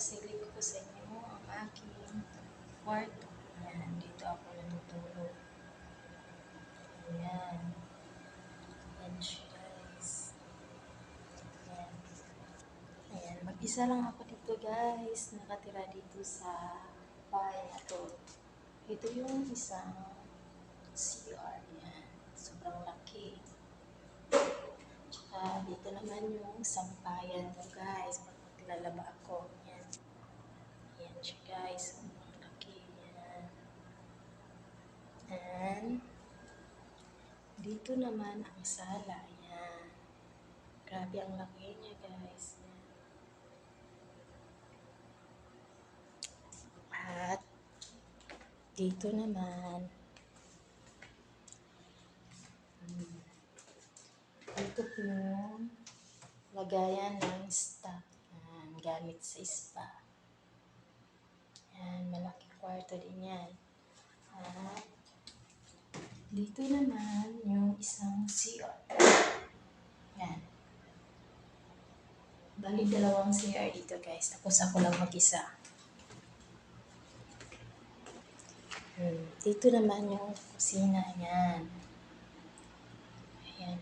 ipapasilip ko sa inyo ang aking kwarto. Ayan, dito ako natutulog. Ayan. Ayan siya guys. Ayan. Ayan, mag-isa lang ako dito guys. Nakatira dito sa bahay na to. Ito yung isang CR. Ayan. Sobrang laki. Tsaka dito naman yung sampayan ko guys. Pag maglalaba ako. Siya guys. Laki. Ayan. And dito naman ang sala. Ayan. Grabe ang laki niya guys. Ayan. At dito naman hmm, po yung lagayan ng stock. Gamit sa spa. Ayan, malaki kwarto din yan. At dito naman yung isang CR. Yan. Bali dalawang CR dito guys. Tapos ako lang mag-isa. Hmm. Dito naman yung kusina. Yan. Ayan.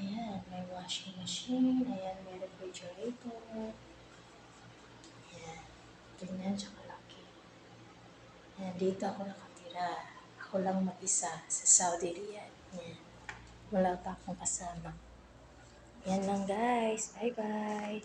Ayan. May washing machine. Ayan. May refrigerator. Ayan. Ganyan siya kalaki. Ayan. Dito ako nakatira. Ako lang mag-isa sa Saudi Riyadh. Ayan. Wala pa akong kasama. Yan lang guys. Bye-bye.